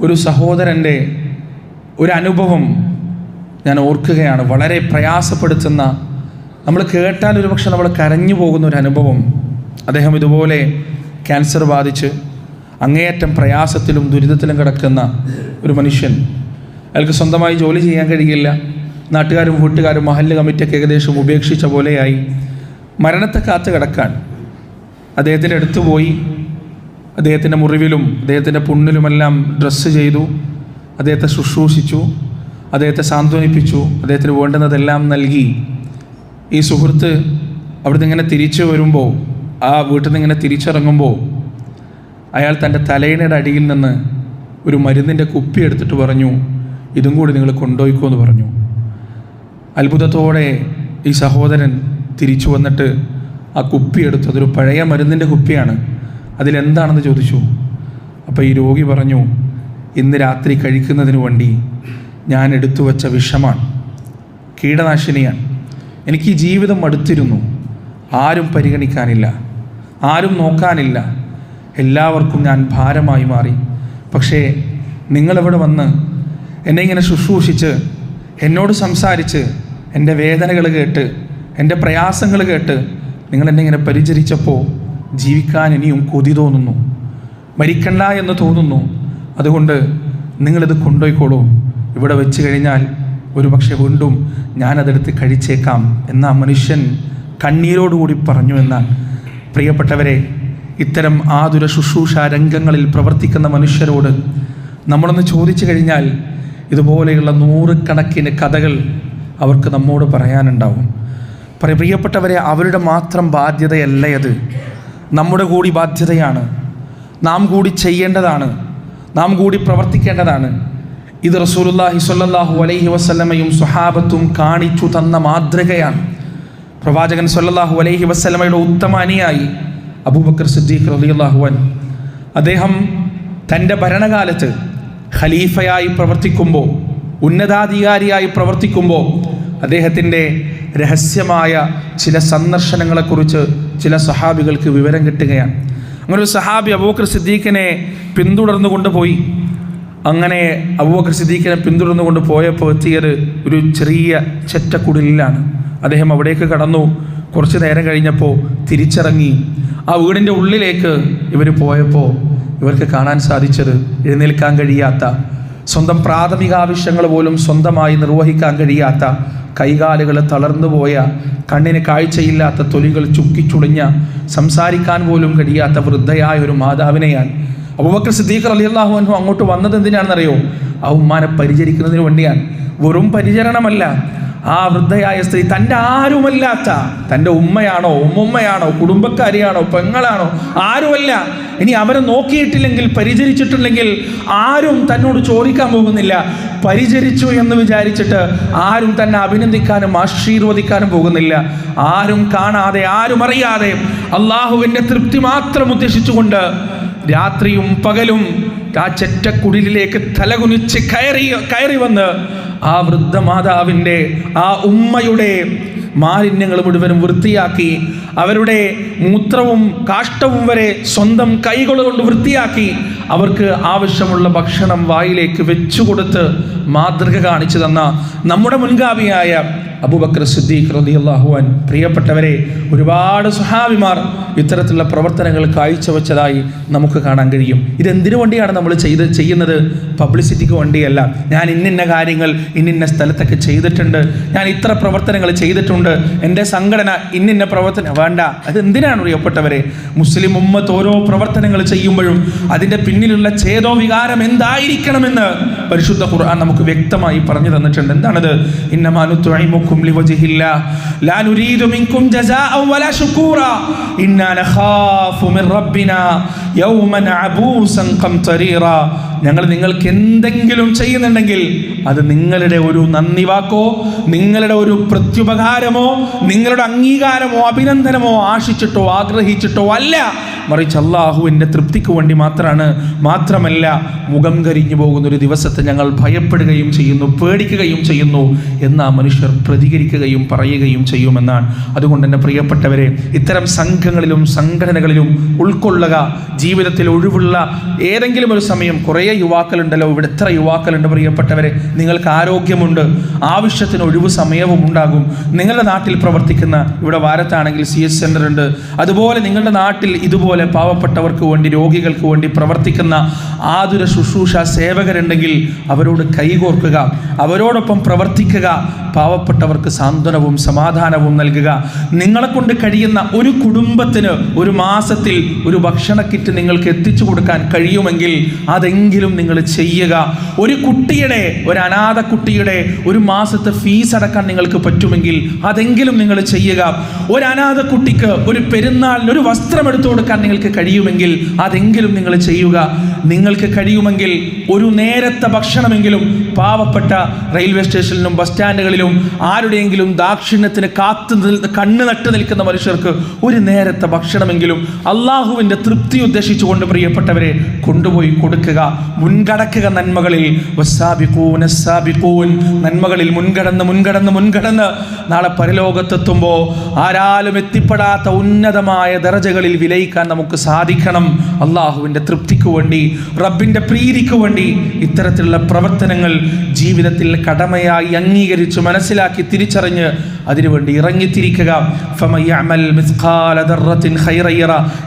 ഒരു സഹോദരന്റെ ഒരു അനുഭവം ഞാൻ ഓർക്കുകയാണ്. വളരെ പ്രയാസപ്പെടുത്തുന്ന നമ്മൾ കേട്ടാൽ ഒരുപക്ഷെ നമ്മൾ കരഞ്ഞു പോകുന്ന ഒരു അനുഭവം. അദ്ദേഹം ഇതുപോലെ ക്യാൻസർ ബാധിച്ച് അങ്ങേയറ്റം പ്രയാസത്തിലും ദുരിതത്തിലും കിടക്കുന്ന ഒരു മനുഷ്യൻ. അയാൾക്ക് സ്വന്തമായി ജോലി ചെയ്യാൻ കഴിയില്ല. നാട്ടുകാരും വീട്ടുകാരും മഹല്ല് കമ്മിറ്റിയൊക്കെ ഏകദേശം ഉപേക്ഷിച്ച പോലെയായി. മരണത്തെ കാത്തു കിടക്കാൻ അദ്ദേഹത്തിന്റെ അടുത്ത് പോയി. അദ്ദേഹത്തിന്റെ മുറിവിലും അദ്ദേഹത്തിന്റെ പുണ്ണിലുമെല്ലാം ഡ്രസ്സ് ചെയ്തു അദ്ദേഹത്തെ ശുശ്രൂഷിച്ചു അദ്ദേഹത്തെ സാന്ത്വനിപ്പിച്ചു അദ്ദേഹത്തിന് വേണ്ടുന്നതെല്ലാം നൽകി. ഈ സുഹൃത്ത് അവിടുന്ന് ഇങ്ങനെ തിരിച്ചു വരുമ്പോൾ ആ വീട്ടിൽ നിന്ന് ഇങ്ങനെ തിരിച്ചിറങ്ങുമ്പോൾ അയാൾ തന്റെ തലയിണയുടെ അടിയിൽ നിന്ന് ഒരു മരുന്നിന്റെ കുപ്പി എടുത്തിട്ട് പറഞ്ഞു ഇതും കൂടി നിങ്ങൾ കൊണ്ടുപോയിക്കോ എന്ന് പറഞ്ഞു. അത്ഭുതത്തോടെ ഈ സഹോദരൻ തിരിച്ചു വന്നിട്ട് ആ കുപ്പി എടുത്തു അതൊരു പഴയ മരുന്നിന്റെ കുപ്പിയാണ്. അതിലെന്താണെന്ന് ചോദിച്ചു. അപ്പോൾ ഈ രോഗി പറഞ്ഞു ഇന്ന് രാത്രി കഴിക്കുന്നതിന് വേണ്ടി ഞാൻ എടുത്തു വച്ച വിഷമാണ് കീടനാശിനിയാണ്. എനിക്ക് ജീവിതം അടുത്തിരുന്നു. ആരും പരിഗണിക്കാനില്ല ആരും നോക്കാനില്ല. എല്ലാവർക്കും ഞാൻ ഭാരമായി മാറി. പക്ഷേ നിങ്ങളിവിടെ വന്ന് എന്നെ ഇങ്ങനെ ശുശ്രൂഷിച്ച് എന്നോട് സംസാരിച്ച് എന്റെ വേദനകൾ കേട്ട് എന്റെ പ്രയാസങ്ങൾ കേട്ട് നിങ്ങൾ എന്നെ ഇങ്ങനെ പരിചരിച്ചപ്പോൾ ജീവിക്കാൻ ഇനിയും കൊതി തോന്നുന്നു. മരിക്കണ്ട എന്ന് തോന്നുന്നു. അതുകൊണ്ട് നിങ്ങളിത് കൊണ്ടുപോയിക്കോളൂ. ഇവിടെ വെച്ച് കഴിഞ്ഞാൽ ഒരു പക്ഷേ വീണ്ടും ഞാനതെടുത്ത് കഴിച്ചേക്കാം എന്ന മനുഷ്യൻ കണ്ണീരോടുകൂടി പറഞ്ഞു എന്നാൽ പ്രിയപ്പെട്ടവരെ ഇത്തരം ആതുര ശുശ്രൂഷ രംഗങ്ങളിൽ പ്രവർത്തിക്കുന്ന മനുഷ്യരോട് നമ്മളൊന്ന് ചോദിച്ചു കഴിഞ്ഞാൽ ഇതുപോലെയുള്ള നൂറുകണക്കിന് കഥകൾ അവർക്ക് നമ്മോട് പറയാനുണ്ടാവും. പ്രിയപ്പെട്ടവരെ അവരുടെ മാത്രം ബാധ്യതയല്ല അത്? നമ്മുടെ കൂടി ബാധ്യതയാണ്. നാം കൂടി ചെയ്യേണ്ടതാണ്. നാം കൂടി പ്രവർത്തിക്കേണ്ടതാണ്. ഇത് റസൂലുള്ളാഹി സ്വല്ലല്ലാഹു അലൈഹി വസല്ലമയും സ്വഹാബത്തും കാണിച്ചു തന്ന മാതൃകയാണ്. പ്രവാചകൻ സ്വല്ലല്ലാഹു അലൈഹി വസല്ലമയുടെ ഉത്തമ അനുയായി അബൂബക്കർ സിദ്ദീഖ് റളിയല്ലാഹു അൻ അദ്ദേഹം തന്റെ ഭരണകാലത്ത് ഖലീഫയായി പ്രവർത്തിക്കുമ്പോൾ ഉന്നതാധികാരിയായി പ്രവർത്തിക്കുമ്പോൾ അദ്ദേഹത്തിന്റെ രഹസ്യമായ ചില സന്ദർശനങ്ങളെക്കുറിച്ച് ചില സഹാബികൾക്ക് വിവരം കിട്ടുകയാണ്. അങ്ങനെ ഒരു സഹാബി അബൂബക്കർ സിദ്ദീഖിനെ പിന്തുടർന്നു കൊണ്ടുപോയി. അങ്ങനെ അബൂബക്കർ സിദ്ദീഖിനെ പിന്തുടർന്നു കൊണ്ട് പോയപ്പോൾ എത്തിയത് ഒരു ചെറിയ ചെറ്റക്കുടലിലാണ്. അദ്ദേഹം അവിടേക്ക് കടന്നു. കുറച്ച് നേരം കഴിഞ്ഞപ്പോൾ തിരിച്ചിറങ്ങി. ആ വീടിന്റെ ഉള്ളിലേക്ക് ഇവർ പോയപ്പോൾ ഇവർക്ക് കാണാൻ സാധിച്ചത് എഴുന്നേൽക്കാൻ കഴിയാത്ത സ്വന്തം പ്രാഥമിക ആവശ്യങ്ങൾ പോലും സ്വന്തമായി നിർവഹിക്കാൻ കഴിയാത്ത കൈകാലുകൾ തളർന്നു പോയ കണ്ണിന് കാഴ്ചയില്ലാത്ത തൊലികൾ ചുക്കിച്ചുളിഞ്ഞ സംസാരിക്കാൻ പോലും കഴിയാത്ത വൃദ്ധയായ ഒരു മാതാവിനെയാണ് അബൂബക്കർ സിദ്ദീഖർ അലി അള്ളാഹു അൻഹു അങ്ങോട്ട് വന്നത് എന്തിനാണെന്നറിയോ? ആ ഉമ്മാനെ പരിചരിക്കുന്നതിന് വേണ്ടിയാണ്. വെറും പരിചരണമല്ല. ആ വൃദ്ധയായ സ്ത്രീ തന്റെ ആരുമല്ലാത്ത തന്റെ ഉമ്മയാണോ ഉമ്മുമ്മയാണോ കുടുംബക്കാരിയാണോ പെങ്ങളാണോ ആരുമല്ല. ഇനി അവരെ നോക്കിയിട്ടില്ലെങ്കിൽ പരിചരിച്ചിട്ടില്ലെങ്കിൽ ആരും തന്നോട് ചോദിക്കാൻ പോകുന്നില്ല. പരിചരിച്ചു എന്ന് വിചാരിച്ചിട്ട് ആരും തന്നെ അഭിനന്ദിക്കാനും ആശീർവദിക്കാനും പോകുന്നില്ല. ആരും കാണാതെ ആരും അറിയാതെ അള്ളാഹുവിന്റെ തൃപ്തി മാത്രം ഉദ്ദേശിച്ചുകൊണ്ട് രാത്രിയും പകലും ആ ചെറ്റക്കുടിലേക്ക് തലകുനിച്ച് കയറി കയറി വന്ന് ആ വൃദ്ധമാതാവിന്റെ ആ ഉമ്മയുടെ മാലിന്യങ്ങൾ മുഴുവനും വൃത്തിയാക്കി അവരുടെ മൂത്രവും കാഷ്ടവും വരെ സ്വന്തം കൈകൾ കൊണ്ട് വൃത്തിയാക്കി അവർക്ക് ആവശ്യമുള്ള ഭക്ഷണം വായിലേക്ക് വെച്ചുകൊടുത്ത് മാതൃക കാണിച്ചു തന്ന നമ്മുടെ മുൻഗാമിയായ അബൂബക്കർ സിദ്ദീഖ് റതി അൻ പ്രിയപ്പെട്ടവരെ ഒരുപാട് സുഹാബിമാർ ഇത്തരത്തിലുള്ള പ്രവർത്തനങ്ങൾ കാഴ്ചവെച്ചതായി നമുക്ക് കാണാൻ കഴിയും. ഇതെന്തിനു വേണ്ടിയാണ് നമ്മൾ ചെയ്ത് ചെയ്യുന്നത്? പബ്ലിസിറ്റിക്ക് വേണ്ടിയല്ല. ഞാൻ ഇന്നിന്ന കാര്യങ്ങൾ ഇന്നിന്ന സ്ഥലത്തൊക്കെ ചെയ്തിട്ടുണ്ട്. ഞാൻ ഇത്ര പ്രവർത്തനങ്ങൾ ചെയ്തിട്ടുണ്ട്. എന്റെ സംഘടന ഇന്നിന്ന പ്രവർത്തനം വേണ്ട. അത് എന്തിനാണ് പ്രിയപ്പെട്ടവരെ? മുസ്ലിം ഉമ്മത്ത് ഓരോ പ്രവർത്തനങ്ങൾ ചെയ്യുമ്പോഴും അതിന്റെ പിന്നിലുള്ള ഛേദോ വികാരം എന്തായിരിക്കണമെന്ന് പരിശുദ്ധ ഖുർആൻ നമുക്ക് വ്യക്തമായി പറഞ്ഞു തന്നിട്ടുണ്ട്. എന്താണത്? نعملكم لوجه الله. لا نريد منكم جزاء ولا شكورا. إنا نخاف من ربنا يوما عبوسا قمطريرا. ഞങ്ങൾ നിങ്ങൾക്ക് എന്തെങ്കിലും ചെയ്യുന്നുണ്ടെങ്കിൽ അത് നിങ്ങളുടെ ഒരു നന്ദി വാക്കോ നിങ്ങളുടെ ഒരു പ്രത്യുപകാരമോ നിങ്ങളുടെ അംഗീകാരമോ അഭിനന്ദനമോ ആശിച്ചിട്ടോ ആഗ്രഹിച്ചിട്ടോ അല്ല. മറിച്ച് അള്ളാഹുവിന്റെ തൃപ്തിക്ക് വേണ്ടി മാത്രമാണ് മാത്രമല്ല മുഖം കരിഞ്ഞു പോകുന്ന ഒരു ദിവസത്തെ ഞങ്ങൾ ഭയപ്പെടുകയും ചെയ്യുന്നു പേടിക്കുകയും ചെയ്യുന്നു എന്ന് ആ മനുഷ്യർ പ്രതികരിക്കുകയും പറയുകയും ചെയ്യുമെന്നാണ്. അതുകൊണ്ട് തന്നെ പ്രിയപ്പെട്ടവരെ ഇത്തരം സംഘങ്ങളിലും സംഘടനകളിലും ഉൾക്കൊള്ളുക ജീവിതത്തിൽ ഒഴിവുള്ള ഏതെങ്കിലും ഒരു സമയം കുറേ നിറയെ യുവാക്കളുണ്ടല്ലോ. ഇവിടെ എത്ര യുവാക്കളുണ്ട് പ്രിയപ്പെട്ടവരെ. നിങ്ങൾക്ക് ആരോഗ്യമുണ്ട്. ആവശ്യത്തിന് ഒഴിവ് സമയവും ഉണ്ടാകും. നിങ്ങളുടെ നാട്ടിൽ പ്രവർത്തിക്കുന്ന ഇവിടെ വാരത്താണെങ്കിൽ സി എസ് സെന്റർ ഉണ്ട്. അതുപോലെ നിങ്ങളുടെ നാട്ടിൽ ഇതുപോലെ പാവപ്പെട്ടവർക്ക് വേണ്ടി രോഗികൾക്ക് വേണ്ടി പ്രവർത്തിക്കുന്ന ആതുര ശുശ്രൂഷ സേവകരുണ്ടെങ്കിൽ അവരോട് കൈകോർക്കുക. അവരോടൊപ്പം പ്രവർത്തിക്കുക. പാവപ്പെട്ടവർക്ക് സാന്ത്വനവും സമാധാനവും നൽകുക. നിങ്ങളെ കൊണ്ട് കഴിയുന്ന ഒരു കുടുംബത്തിന് ഒരു മാസത്തിൽ ഒരു ഭക്ഷണ കിറ്റ് നിങ്ങൾക്ക് എത്തിച്ചു കൊടുക്കാൻ കഴിയുമെങ്കിൽ അതെങ്കിലും നിങ്ങൾ ചെയ്യുക. ഒരു കുട്ടിയുടെ ഒരു അനാഥ കുട്ടിയുടെ ഒരു മാസത്തെ ഫീസ് അടക്കാൻ നിങ്ങൾക്ക് പറ്റുമെങ്കിൽ അതെങ്കിലും നിങ്ങൾ ചെയ്യുക. ഒരു അനാഥ കുട്ടിക്ക് ഒരു പെരുന്നാളിന് ഒരു വസ്ത്രം എടുത്തു കൊടുക്കാൻ നിങ്ങൾക്ക് കഴിയുമെങ്കിൽ അതെങ്കിലും നിങ്ങൾ ചെയ്യുക. നിങ്ങൾക്ക് കഴിയുമെങ്കിൽ ഒരു നേരത്തെ ഭക്ഷണമെങ്കിലും പാവപ്പെട്ട റെയിൽവേ സ്റ്റേഷനിലും ബസ് സ്റ്റാൻഡുകളിലും ആരുടെയെങ്കിലും ദാക്ഷിണ്യത്തിന് കാത്തു കണ്ണു നട്ടു നിൽക്കുന്ന മനുഷ്യർക്ക് ഒരു നേരത്തെ ഭക്ഷണമെങ്കിലും അള്ളാഹുവിന്റെ തൃപ്തി ഉദ്ദേശിച്ചുകൊണ്ട് പ്രിയപ്പെട്ടവരെ കൊണ്ടുപോയി കൊടുക്കുക. മുൻകടക്കുക നന്മകളിൽ. നന്മകളിൽ മുൻകടന്ന് മുൻകടന്ന് മുൻകടന്ന്. നാളെ പരലോകത്തെത്തുമ്പോൾ ആരാലും എത്തിപ്പെടാത്ത ഉന്നതമായ ദറജകളിൽ വിലയിക്കാൻ നമുക്ക് സാധിക്കണം. അള്ളാഹുവിന്റെ തൃപ്തിക്ക് വേണ്ടി റബ്ബിന്റെ പ്രീതിക്ക് വേണ്ടി ഇത്തരത്തിലുള്ള പ്രവർത്തനങ്ങൾ ജീവിതത്തിൽ കടമയായി അംഗീകരിച്ച് മനസ്സിലാക്കി തിരിച്ചറിഞ്ഞ് അതിനുവേണ്ടി ഇറങ്ങിത്തിരിക്കുക.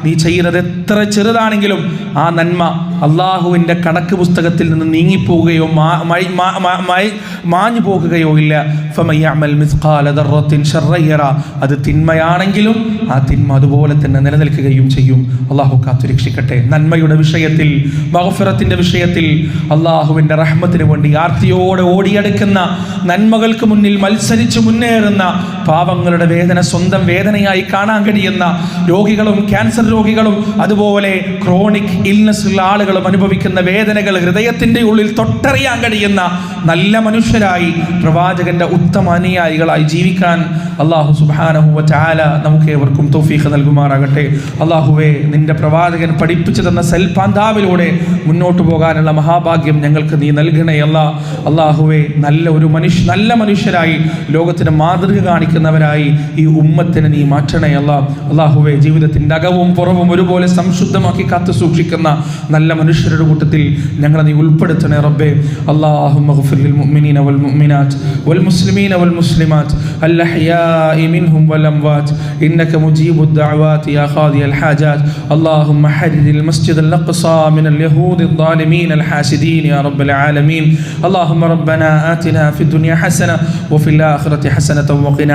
നീ ചെയ്യുന്നത് എത്ര ചെറുതാണെങ്കിലും ആ നന്മ അള്ളാഹുവിന്റെ കണക്ക് പുസ്തകത്തിൽ നിന്ന് മഴ- മാഞ്ഞു പോകുകയോ ഇല്ല. അത് തിന്മയാണെങ്കിലും ആ തിന്മ അതുപോലെ തന്നെ നിലനിൽക്കുകയും ചെയ്യും. അള്ളാഹു കാത്തുരക്ഷിക്കട്ടെ. നന്മയുടെ വിഷയത്തിൽ മഹഫിറത്തിന്റെ വിഷയത്തിൽ അള്ളാഹുവിന്റെ റഹ്മത്തിന് വേണ്ടി ആർത്തിയോടെ ഓടിയെടുക്കുന്ന നന്മകൾക്ക് മുന്നിൽ മത്സരിച്ച് മുന്നേറുന്ന പാവങ്ങളുടെ വേദന സ്വന്തം വേദനയായി കാണാൻ കഴിയുന്ന രോഗികളും ക്യാൻസർ രോഗികളും അതുപോലെ ക്രോണിക് ഇൽനസ് ഉള്ള ആളുകളും അനുഭവിക്കുന്ന വേദനകൾ ഹൃദയത്തിന്റെ ഉള്ളിൽ തൊട്ടറിയാൻ കഴിയുന്ന നല്ല മനുഷ്യരായി പ്രവാചകന്റെ ഉത്തമ അനുയായികളായി ജീവിക്കാൻ അള്ളാഹു സുബാനഹുവ ചാല നമുക്ക് ഏവർക്കും തോഫീഖ് നൽകുമാറാകട്ടെ. അള്ളാഹുവെ നിന്റെ പ്രവാചകൻ പഠിപ്പിച്ചു തന്ന സൽപാന്താവിലൂടെ മുന്നോട്ട് പോകാനുള്ള മഹാഭാഗ്യം ഞങ്ങൾക്ക് നീ നൽകണേ അല്ല. അള്ളാഹുവെ നല്ല ഒരു മനുഷ്യ നല്ല മനുഷ്യരായി ലോകത്തിന് മാതൃക കാണിക്കുന്നവരായി ഈ ഉമ്മത്തിനെ നീ മാറ്റണേ അല്ല അള്ളാഹുവെ ജീവിതത്തിൻ്റെ അകവും പുറവും ഒരുപോലെ സംശുദ്ധമാക്കി കാത്തു സൂക്ഷിക്കുന്ന നല്ല മനുഷ്യരുടെ കൂട്ടത്തിൽ ഞങ്ങളെ നീ ഉൾപ്പെടുത്തണേ റബ്ബേ اللهم اغفر للمؤمنين والمؤمنات والمسلمين والمسلمات الأحياء منهم والأموات إنك مجيب الدعوات يا قاضي الحاجات اللهم حرر المسجد الأقصى من اليهود الظالمين الحاسدين يا رب العالمين اللهم ربنا آتنا في الدنيا حسنة وفي الآخرة حسنة وقنا